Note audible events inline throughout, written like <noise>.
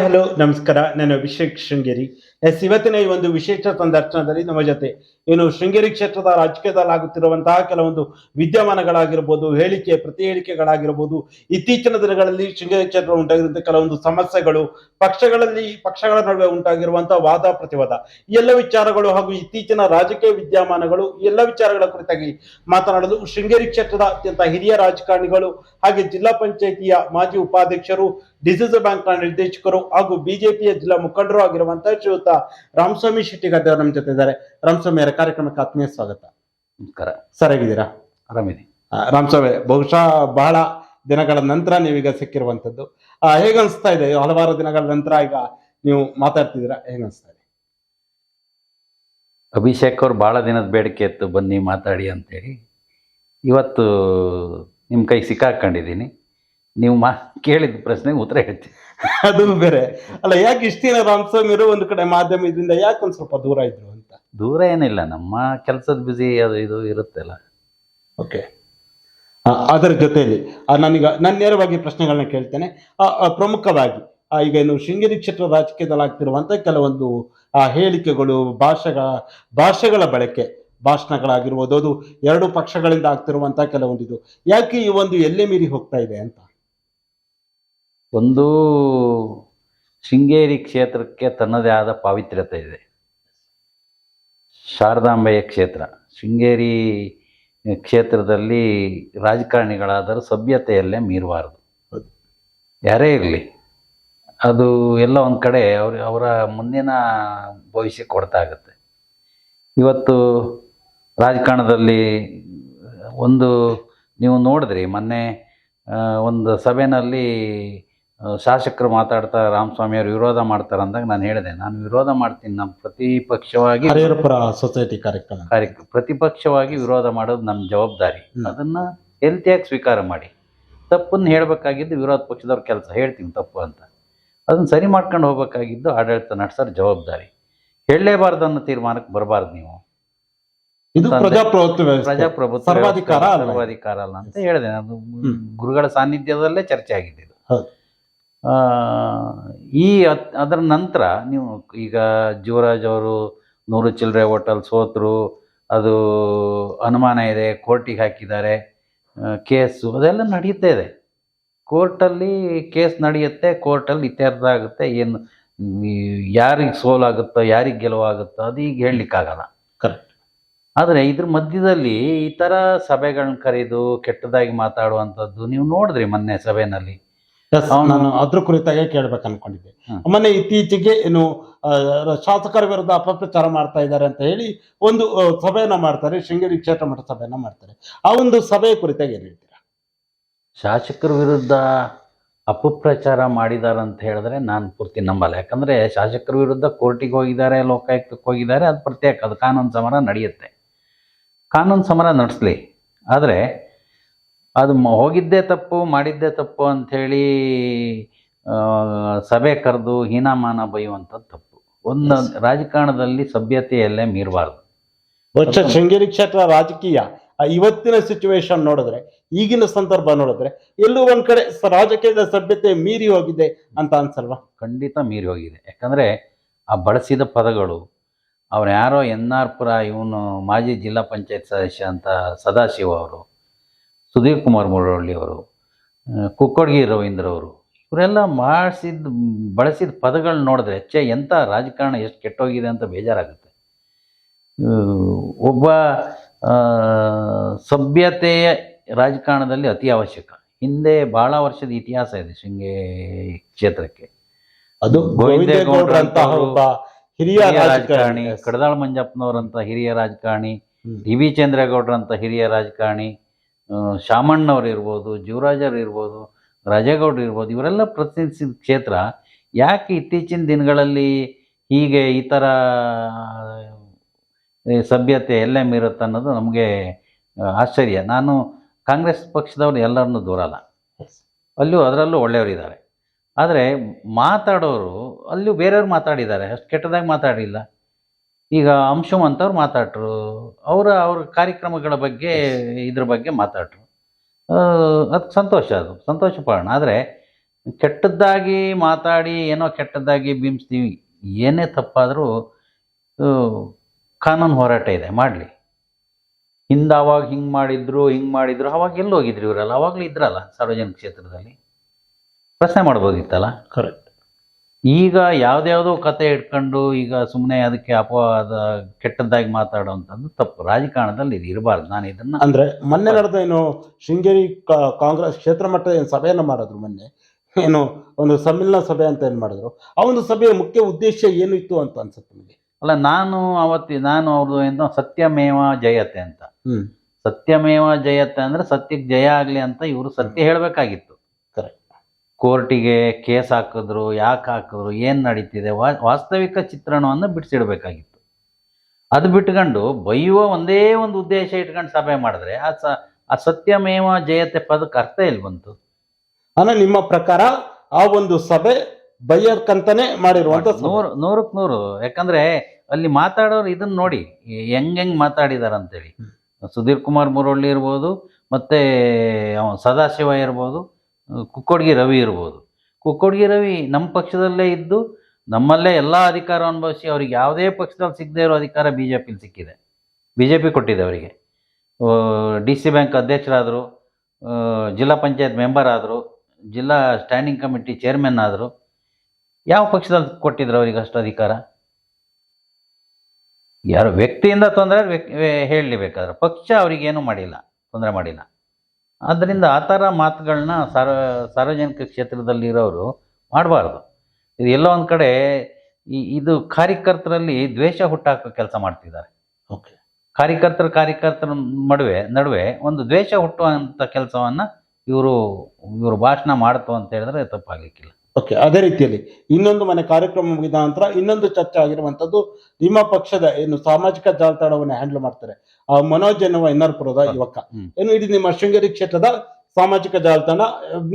Hello ನಮಸ್ಕಾರ. ನಾನು Abhishek Sringeri. S, ಇವತ್ತಿನ ಈ ಒಂದು ವಿಶೇಷ ಸಂದರ್ಶನದಲ್ಲಿ ನಮ್ಮ ಜೊತೆ ಏನು ಶೃಂಗೇರಿ ಕ್ಷೇತ್ರದ ರಾಜಕೀಯದಲ್ಲಿ ಆಗುತ್ತಿರುವಂತಹ ಕೆಲವೊಂದು ವಿದ್ಯಮಾನಗಳಾಗಿರ್ಬೋದು, ಹೇಳಿಕೆ ಪ್ರತಿ ಹೇಳಿಕೆಗಳಾಗಿರ್ಬೋದು ಇತ್ತೀಚಿನ ದಿನಗಳಲ್ಲಿ ಶೃಂಗೇರಿ ಕ್ಷೇತ್ರ ಉಂಟಾಗಿರುವಂತಹ ಕೆಲವೊಂದು ಸಮಸ್ಯೆಗಳು, ಪಕ್ಷಗಳಲ್ಲಿ, ಪಕ್ಷಗಳ ನಡುವೆ ಉಂಟಾಗಿರುವಂತಹ ವಾದ, ಪ್ರತಿವಾದ ಎಲ್ಲ ವಿಚಾರಗಳು ಹಾಗೂ ಇತ್ತೀಚಿನ ರಾಜಕೀಯ ವಿದ್ಯಮಾನಗಳು ಎಲ್ಲ ವಿಚಾರಗಳ ಕುರಿತಾಗಿ ಮಾತನಾಡಲು ಶೃಂಗೇರಿ ಕ್ಷೇತ್ರದ ಅತ್ಯಂತ ಹಿರಿಯ ರಾಜಕಾರಣಿಗಳು ಹಾಗೆ ಜಿಲ್ಲಾ ಪಂಚಾಯಿತಿಯ ಮಾಜಿ ಉಪಾಧ್ಯಕ್ಷರು ಬ್ಯಾಂಕ್ ಬ್ಯಾಂಕ್ನ ನಿರ್ದೇಶಕರು ಹಾಗೂ ಬಿಜೆಪಿಯ ಜಿಲ್ಲಾ ಮುಖಂಡರು ಆಗಿರುವಂತಹ ಶ್ರೀಯುತ ರಾಮಸ್ವಾಮಿ ಶೆಟ್ಟಿ ಗದ್ದೆಯವರು ನಮ್ಮ ಜೊತೆ ಇದ್ದಾರೆ. ರಾಮಸ್ವಾಮಿ ಅವರ ಕಾರ್ಯಕ್ರಮಕ್ಕೆ ಆತ್ಮೀಯ ಸ್ವಾಗತ. ನಮಸ್ಕಾರ. ಸರಿಯಾಗಿದ್ದೀರಾ? ಆರಾಮಿದೆ ರಾಮಸ್ವಾಮಿ ಬಹುಶಃ ಬಹಳ ದಿನಗಳ ನಂತರ ನೀವೀಗ ಸಿಕ್ಕಿರುವಂತದ್ದು ಆ, ಹೇಗ್ ಅನ್ಸ್ತಾ ಇದೆ? ಹಲವಾರು ದಿನಗಳ ನಂತರ ಈಗ ನೀವು ಮಾತಾಡ್ತಿದ್ದೀರಾ? ಹೇಗನ್ಸ್ತಾ ಇದೆ? ಅಭಿಷೇಕ್ ಅವ್ರು ಬಹಳ ದಿನದ ಬೇಡಿಕೆ ಇತ್ತು ಬನ್ನಿ ಮಾತಾಡಿ ಅಂತೇಳಿ. ಇವತ್ತು ನಿಮ್ಮ ಕೈ ಸಿಕ್ಕಾಕೊಂಡಿದ್ದೀನಿ. ನೀವು ಮಾ ಕೇಳಿದ ಪ್ರಶ್ನೆಗೆ ಉತ್ತರ ಹೇಳ್ತೀನಿ. ಅದು ಬೇರೆ. ಅಲ್ಲ ಯಾಕೆ ಇಷ್ಟಿನ ರಾಮಸ್ವಾಮಿ ಅವರು ಒಂದು ಕಡೆ ಮಾಧ್ಯಮದಿಂದ ಯಾಕೆ ಒಂದು ಸ್ವಲ್ಪ ದೂರ ಇದ್ರು ಅಂತ? ದೂರ ಏನಿಲ್ಲ ನಮ್ಮ ಕೆಲಸದ ಬ್ಯುಸಿ ಅದು ಇದು ಇರುತ್ತಲ್ಲ. ಓಕೆ ಅದರ ಜೊತೆಯಲ್ಲಿ ನಾನೀಗ ನಾನು ನೇರವಾಗಿ ಪ್ರಶ್ನೆಗಳನ್ನ ಕೇಳ್ತೇನೆ. ಪ್ರಮುಖವಾಗಿ ಈಗ ಏನು ಶೃಂಗೇರಿ ಕ್ಷೇತ್ರ ರಾಜಕೀಯದಲ್ಲಿ ಆಗ್ತಿರುವಂತ ಕೆಲವೊಂದು ಆ, ಹೇಳಿಕೆಗಳು ಭಾಷೆಗಳ ಭಾಷೆಗಳ ಬಳಕೆ ಭಾಷಣಗಳಾಗಿರ್ಬೋದು ಅದು ಎರಡು ಪಕ್ಷಗಳಿಂದ ಆಗ್ತಿರುವಂತ ಕೆಲವೊಂದು ಇದು ಯಾಕೆ ಈ ಒಂದು ಎಲ್ಲೆ ಮೀರಿ ಹೋಗ್ತಾ ಇದೆ ಅಂತ? ಒಂದು ಶೃಂಗೇರಿ ಕ್ಷೇತ್ರಕ್ಕೆ ತನ್ನದೇ ಆದ ಪಾವಿತ್ರ್ಯತೆ ಇದೆ. ಶಾರದಾಂಬೆಯ ಕ್ಷೇತ್ರ, ಶೃಂಗೇರಿ ಕ್ಷೇತ್ರದಲ್ಲಿ ರಾಜಕಾರಣಿಗಳಾದರೂ ಸಭ್ಯತೆಯಲ್ಲೇ ಮೀರಬಾರದು. ಯಾರೇ ಇರಲಿ, ಅದು ಎಲ್ಲ ಒಂದು ಕಡೆ ಅವ್ರ, ಅವರ ಮುಂದಿನ ಭವಿಷ್ಯ ಕೊಡ್ತಾ ಆಗುತ್ತೆ. ಇವತ್ತು ರಾಜಕಾರಣದಲ್ಲಿ ಒಂದು, ನೀವು ನೋಡಿದ್ರಿ ಮೊನ್ನೆ ಒಂದು ಸಭೆಯಲ್ಲಿ ಶಾಸಕರು ಮಾತಾಡ್ತಾ ರಾಮಸ್ವಾಮಿ ಅವರು ವಿರೋಧ ಮಾಡ್ತಾರೆ ಅಂದಾಗ ನಾನು ಹೇಳಿದೆ ನಾನು ವಿರೋಧ ಮಾಡ್ತೀನಿ ನಮ್ಮ ಪ್ರತಿಪಕ್ಷವಾಗಿ ಸೊಸೈಟಿ ಕಾರ್ಯಕ್ರಮ. ಕಾರ್ಯ ಪ್ರತಿಪಕ್ಷವಾಗಿ ವಿರೋಧ ಮಾಡೋದು ನಮ್ಮ ಜವಾಬ್ದಾರಿ. ಅದನ್ನ ಹೆಲ್ತಿಯಾಗಿ ಸ್ವೀಕಾರ ಮಾಡಿ. ತಪ್ಪನ್ನು ಹೇಳಬೇಕಾಗಿದ್ದು ವಿರೋಧ ಪಕ್ಷದವ್ರ ಕೆಲಸ ಹೇಳ್ತೀನಿ ತಪ್ಪು ಅಂತ. ಅದನ್ನ ಸರಿ ಮಾಡ್ಕೊಂಡು ಹೋಗಬೇಕಾಗಿದ್ದು ಆಡಳಿತ ನಡೆಸೋರ್ ಜವಾಬ್ದಾರಿ. ಹೇಳಲೇಬಾರ್ದು ಅನ್ನೋ ತೀರ್ಮಾನಕ್ಕೆ ಬರಬಾರ್ದು ನೀವು. ಇದು ಪ್ರಜಾಪ್ರಭುತ್ವ ಪ್ರಜಾಪ್ರಭುತ್ವ ಸರ್ವಾಧಿಕಾರ ಅಲ್ಲ. ಸರ್ವಾಧಿಕಾರ ಅಲ್ಲ ಅಂತ ಹೇಳಿದೆ. ಅದು ಗುರುಗಳ ಸಾನ್ನಿಧ್ಯದಲ್ಲೇ ಚರ್ಚೆ ಆಗಿದ್ದು ಹೌದು. ಈ ಅದ್- ಅದರ ನಂತರ ನೀವು ಈಗ ಜೀವರಾಜ್ ಅವರು ನೂರು ಚಿಲ್ಲರೆ ಹೋಟೆಲ್ ಸೋತರು ಅದು ಅನುಮಾನ ಇದೆ ಕೋರ್ಟಿಗೆ ಹಾಕಿದ್ದಾರೆ ಕೇಸು ಅದೆಲ್ಲ ನಡೀತಾ ಇದೆ. ಕೋರ್ಟಲ್ಲಿ ಕೇಸ್ ನಡೆಯುತ್ತೆ ಕೋರ್ಟಲ್ಲಿ ಇತ್ಯರ್ಥ ಆಗುತ್ತೆ ಏನು ಯಾರಿಗೆ ಸೋಲಾಗುತ್ತೋ ಯಾರಿಗೆ ಗೆಲುವಾಗುತ್ತೋ ಅದು ಈಗ ಹೇಳಲಿಕ್ಕಾಗಲ್ಲ. ಕರೆಕ್ಟ್ ಆದರೆ ಇದ್ರ ಮಧ್ಯದಲ್ಲಿ ಈ ಥರ ಸಭೆಗಳನ್ನ ಕರೆದು ಕೆಟ್ಟದಾಗಿ ಮಾತಾಡುವಂಥದ್ದು ನೀವು ನೋಡಿದ್ರಿ ಮೊನ್ನೆ ಅವನು- ನಾನು ಅದ್ರ ಕುರಿತಾಗೆ ಕೇಳ್ಬೇಕು ಅನ್ಕೊಂಡಿದ್ದೆ. ಮೊನ್ನೆ ಇತ್ತೀಚೆಗೆ ಏನು ಶಾಸಕರ ವಿರುದ್ಧ ಅಪಪ್ರಚಾರ ಮಾಡ್ತಾ ಇದ್ದಾರೆ ಅಂತ ಹೇಳಿ ಒಂದು ಸಭೆಯನ್ನ ಮಾಡ್ತಾರೆ ಶೃಂಗೇರಿ ಕ್ಷೇತ್ರ ಮಠ ಸಭೆಯನ್ನ ಮಾಡ್ತಾರೆ. ಆ ಒಂದು ಸಭೆಯ ಕುರಿತಾಗಿ ಏನ್ ಹೇಳ್ತೀರಾ? ಶಾಸಕರ ವಿರುದ್ಧ ಅಪಪ್ರಚಾರ ಮಾಡಿದ್ದಾರೆ ಅಂತ ಹೇಳಿದ್ರೆ ನಾನು ಪೂರ್ತಿ ನಂಬಲ್ಲ. ಯಾಕಂದ್ರೆ ಶಾಸಕರ ವಿರುದ್ಧ ಕೋರ್ಟಿಗೆ ಹೋಗಿದ್ದಾರೆ ಲೋಕಾಯುಕ್ತಕ್ಕೆ ಹೋಗಿದ್ದಾರೆ ಅದು ಪ್ರತ್ಯೇಕ ಅದು ಕಾನೂನು ಸಮರ ನಡೆಯುತ್ತೆ. ಕಾನೂನು ಸಮರ ನಡೆಸಲಿ. ಆದರೆ ಅದು ಹೋಗಿದ್ದೇ ತಪ್ಪು ಮಾಡಿದ್ದೇ ತಪ್ಪು ಅಂಥೇಳಿ ಸಭೆ ಕರೆದು ಹೀನಾಮಾನ ಬೈಯುವಂಥದ್ದು ತಪ್ಪು. ಒಂದು Yes. ರಾಜಕಾರಣದಲ್ಲಿ ಸಭ್ಯತೆಯಲ್ಲೇ ಮೀರಬಾರ್ದು. ಶೃಂಗೇರಿ ಕ್ಷೇತ್ರ ರಾಜಕೀಯ ಆ, ಇವತ್ತಿನ ಸಿಚುವೇಶನ್ ನೋಡಿದ್ರೆ ಈಗಿನ ಸಂದರ್ಭ ನೋಡಿದ್ರೆ ಎಲ್ಲೂ ಒಂದ್ ಕಡೆ ರಾಜಕೀಯದ ಸಭ್ಯತೆ ಮೀರಿ ಹೋಗಿದೆ ಅಂತ ಅನ್ಸಲ್ವಾ? ಖಂಡಿತ ಮೀರಿ ಹೋಗಿದೆ. ಯಾಕಂದ್ರೆ ಆ ಬಳಸಿದ ಪದಗಳು ಅವ್ರು ಯಾರೋ ಎನ್ ಆರ್ ಪುರ ಇವನು ಮಾಜಿ ಜಿಲ್ಲಾ ಪಂಚಾಯತ್ ಸದಸ್ಯ ಅಂತ ಸದಾಶಿವ ಅವರು ಸುಧೀರ್ ಕುಮಾರ್ ಮುರಳಿ ಅವರು ಕುಕ್ಕೊಡ್ಗಿ ರವೀಂದ್ರ ಅವರು ಇವರೆಲ್ಲ ಮಾಡಿಸಿದ ಬಳಸಿದ ಪದಗಳನ್ನ ನೋಡಿದ್ರೆ ಹೆಚ್ಚೆ ಎಂಥ ರಾಜಕಾರಣ ಎಷ್ಟು ಕೆಟ್ಟೋಗಿದೆ ಅಂತ ಬೇಜಾರಾಗುತ್ತೆ. ಒಬ್ಬ ಸಭ್ಯತೆಯ ರಾಜಕಾರಣದಲ್ಲಿ ಅತಿ ಅವಶ್ಯಕ. ಹಿಂದೆ ಬಹಳ ವರ್ಷದ ಇತಿಹಾಸ ಇದೆ ಶೃಂಗೇ ಕ್ಷೇತ್ರಕ್ಕೆ. ಅದು ಹಿರಿಯ ರಾಜಕಾರಣಿ. ಕಡದಾಳ್ ಮಂಜಪ್ಪನವರಂತ ಹಿರಿಯ ರಾಜಕಾರಣಿ. ಡಿ ವಿ ಚಂದ್ರೇಗೌಡರಂತ ಹಿರಿಯ ರಾಜಕಾರಣಿ ಶಾಮಣ್ಣವ್ರು ಇರ್ಬೋದು ಜೀವರಾಜರು ಇರ್ಬೋದು ರಾಜೇಗೌಡರು ಇರ್ಬೋದು ಇವರೆಲ್ಲ ಪ್ರತಿನಿಧಿಸಿದ ಕ್ಷೇತ್ರ ಯಾಕೆ ಇತ್ತೀಚಿನ ದಿನಗಳಲ್ಲಿ ಹೀಗೆ ಈ ಥರ ಸಭ್ಯತೆ ಎಲ್ಲೇ ಮೀರುತ್ತೆ ಅನ್ನೋದು ನಮಗೆ ಆಶ್ಚರ್ಯ. ನಾನು ಕಾಂಗ್ರೆಸ್ ಪಕ್ಷದವ್ರು ಎಲ್ಲರನ್ನೂ ದೂರಲ್ಲ ಅಲ್ಲೂ. ಅದರಲ್ಲೂ ಒಳ್ಳೆಯವರಿದ್ದಾರೆ ಆದರೆ ಮಾತಾಡೋರು ಅಲ್ಲೂ ಬೇರೆಯವ್ರು ಮಾತಾಡಿದ್ದಾರೆ. ಅಷ್ಟು ಕೆಟ್ಟದಾಗಿ ಮಾತಾಡಿಲ್ಲ. ಈಗ ಅಂಶುಮಂತವ್ರು ಮಾತಾಡ್ರು ಅವರ ಅವ್ರ ಕಾರ್ಯಕ್ರಮಗಳ ಬಗ್ಗೆ ಇದ್ರ ಬಗ್ಗೆ ಮಾತಾಡ್ರು ಅದು ಸಂತೋಷ ಅದು. ಸಂತೋಷ ಪಡೋಣ. ಆದರೆ ಕೆಟ್ಟದ್ದಾಗಿ ಮಾತಾಡಿ ಏನೋ ಕೆಟ್ಟದ್ದಾಗಿ ಬಿಂಬಿಸ್ತೀವಿ ಏನೇ ತಪ್ಪಾದರೂ ಕಾನೂನು ಹೋರಾಟ ಇದೆ. ಮಾಡಲಿ. ಹಿಂದೆ ಅವಾಗ ಹಿಂಗೆ ಮಾಡಿದ್ರು ಹಿಂಗೆ ಮಾಡಿದ್ರು ಅವಾಗ ಎಲ್ಲಿ ಹೋಗಿದ್ರು ಇವರೆಲ್ಲ? ಅವಾಗಲೂ ಇದ್ರಲ್ಲ ಸಾರ್ವಜನಿಕ ಕ್ಷೇತ್ರದಲ್ಲಿ? ಪ್ರಶ್ನೆ ಮಾಡ್ಬೋದಿತ್ತಲ್ಲ? ಕರೆಕ್ಟ್ ಈಗ ಯಾವುದ್ಯಾವುದೋ ಕತೆ ಇಟ್ಕೊಂಡು ಈಗ ಸುಮ್ಮನೆ ಅದಕ್ಕೆ ಅಪವಾದ ಕೆಟ್ಟದ್ದಾಗಿ ಮಾತಾಡುವಂಥದ್ದು ತಪ್ಪು. ರಾಜಕಾರಣದಲ್ಲಿ ಇದು ಇರಬಾರ್ದು. ನಾನು ಇದನ್ನ ಅಂದ್ರೆ ಮೊನ್ನೆ ನಡೆದ ಏನು ಶೃಂಗೇರಿ ಕಾಂಗ್ರೆಸ್ ಕ್ಷೇತ್ರ ಮಟ್ಟದ ಏನು ಸಭೆಯನ್ನು ಮಾಡಿದ್ರು ಮೊನ್ನೆ. ಏನು ಒಂದು ಸಮ್ಮಿಲನ ಸಭೆ ಅಂತ ಏನು ಮಾಡಿದ್ರು. ಆ ಒಂದು ಸಭೆಯ ಮುಖ್ಯ ಉದ್ದೇಶ ಏನು ಇತ್ತು ಅಂತ ಅನ್ಸುತ್ತೆ ನಿಮಗೆ? ಅಲ್ಲ ನಾನು ಅವತ್ತಿ ನಾನು ಅವ್ರದ್ದು ಏನೋ ಸತ್ಯಮೇವ ಜಯತೆ ಅಂತ. ಸತ್ಯಮೇವ ಜಯತೆ ಅಂದ್ರೆ ಸತ್ಯಕ್ಕೆ ಜಯ ಆಗಲಿ ಅಂತ ಇವರು ಸತ್ಯ ಹೇಳಬೇಕಾಗಿತ್ತು. ಕೋರ್ಟಿಗೆ ಕೇಸ್ ಹಾಕಿದ್ರು ಯಾಕೆ ಹಾಕಿದ್ರು ಏನು ನಡೀತಿದೆ ವಾಸ್ತವಿಕ ಚಿತ್ರಣವನ್ನು ಬಿಡಿಸಿಡಬೇಕಾಗಿತ್ತು. ಅದು ಬಿಟ್ಕೊಂಡು ಬೈಯುವ ಒಂದೇ ಒಂದು ಉದ್ದೇಶ ಇಟ್ಕೊಂಡು ಸಭೆ ಮಾಡಿದ್ರೆ ಆ ಸ ಆ ಸತ್ಯಮೇವ ಜಯತೆ ಪದಕ್ಕೆ ಅರ್ಥ ಇಲ್ಲಿ ಬಂತು? ಅಲ್ಲ ನಿಮ್ಮ ಪ್ರಕಾರ ಆ ಒಂದು ಸಭೆ ಬೈಯಕ್ಕಂತಾನೆ ಮಾಡಿರುವಂತ. ನೂರು ನೂರಕ್ಕೆ ನೂರು. ಯಾಕಂದ್ರೆ ಅಲ್ಲಿ ಮಾತಾಡೋರು ಇದನ್ನ ನೋಡಿ ಹೆಂಗ್ ಹೆಂಗ್ ಮಾತಾಡಿದಾರ ಅಂತೇಳಿ ಸುಧೀರ್ ಕುಮಾರ್ ಮುರೊಳ್ಳಿ ಇರ್ಬೋದು ಮತ್ತೆ ಸದಾಶಿವ ಇರ್ಬೋದು ಕುಕ್ಕೊಡ್ಗಿ ರವಿ ಇರ್ಬೋದು. ಕುಕ್ಕೊಡ್ಗಿ ರವಿ ನಮ್ಮ ಪಕ್ಷದಲ್ಲೇ ಇದ್ದು ನಮ್ಮಲ್ಲೇ ಎಲ್ಲ ಅಧಿಕಾರ ಅನುಭವಿಸಿ ಅವ್ರಿಗೆ ಯಾವುದೇ ಪಕ್ಷದಲ್ಲಿ ಸಿಗದೇ ಇರೋ ಅಧಿಕಾರ ಬಿ ಜೆ ಪಿಲಿ ಸಿಕ್ಕಿದೆ. ಬಿ ಜೆ ಪಿ ಕೊಟ್ಟಿದೆ ಅವರಿಗೆ. ಡಿ ಸಿ ಬ್ಯಾಂಕ್ ಅಧ್ಯಕ್ಷರಾದರು ಜಿಲ್ಲಾ ಪಂಚಾಯತ್ ಮೆಂಬರ್ ಆದರು, ಜಿಲ್ಲಾ ಸ್ಟ್ಯಾಂಡಿಂಗ್ ಕಮಿಟಿ ಚೇರ್ಮನ್ ಆದರು. ಯಾವ ಪಕ್ಷದಲ್ಲಿ ಕೊಟ್ಟಿದ್ರು ಅವರಿಗೆ ಅಷ್ಟು ಅಧಿಕಾರ? ಯಾರು ವ್ಯಕ್ತಿಯಿಂದ ತೊಂದರೆ ಹೇಳಲಿ ಬೇಕಾದ್ರೆ ಪಕ್ಷ ಅವರಿಗೇನು ಮಾಡಿಲ್ಲ, ತೊಂದರೆ ಮಾಡಿಲ್ಲ. ಆದ್ದರಿಂದ ಆ ಥರ ಮಾತುಗಳನ್ನ ಸಾರ್ವ ಸಾರ್ವಜನಿಕ ಕ್ಷೇತ್ರದಲ್ಲಿರೋರು ಮಾಡಬಾರ್ದು. ಇದು ಎಲ್ಲೋ ಒಂದು ಕಡೆ ಈ ಇದು ಕಾರ್ಯಕರ್ತರಲ್ಲಿ ದ್ವೇಷ ಹುಟ್ಟಾಕೋ ಕೆಲಸ ಮಾಡ್ತಿದ್ದಾರೆ. ಓಕೆ. ಕಾರ್ಯಕರ್ತರ ಕಾರ್ಯಕರ್ತರ ನಡುವೆ ನಡುವೆ ಒಂದು ದ್ವೇಷ ಹುಟ್ಟುವಂಥ ಕೆಲಸವನ್ನು ಇವರು ಇವರು ಭಾಷಣ ಮಾಡ್ತು ಅಂತ ಹೇಳಿದ್ರೆ ತಪ್ಪಾಗಲಿಕ್ಕಿಲ್ಲ. ಓಕೆ ಅದೇ ರೀತಿಯಲ್ಲಿ ಇನ್ನೊಂದು ಮನೆ ಕಾರ್ಯಕ್ರಮ ಮುಗಿದ ನಂತರ ಇನ್ನೊಂದು ಚರ್ಚೆ ಆಗಿರುವಂತದ್ದು ನಿಮ್ಮ ಪಕ್ಷದ ಏನು ಸಾಮಾಜಿಕ ಜಾಲತಾಣವನ್ನು ಹ್ಯಾಂಡಲ್ ಮಾಡ್ತಾರೆ. ಆ ಮನೋಜ್ ಎನ್ನುವ ಇನ್ನರ್ಪುರದ ಯುವಕ. ಏನು ಇಡೀ ನಿಮ್ಮ ಶೃಂಗೇರಿ ಕ್ಷೇತ್ರದ ಸಾಮಾಜಿಕ ಜಾಲತಾಣ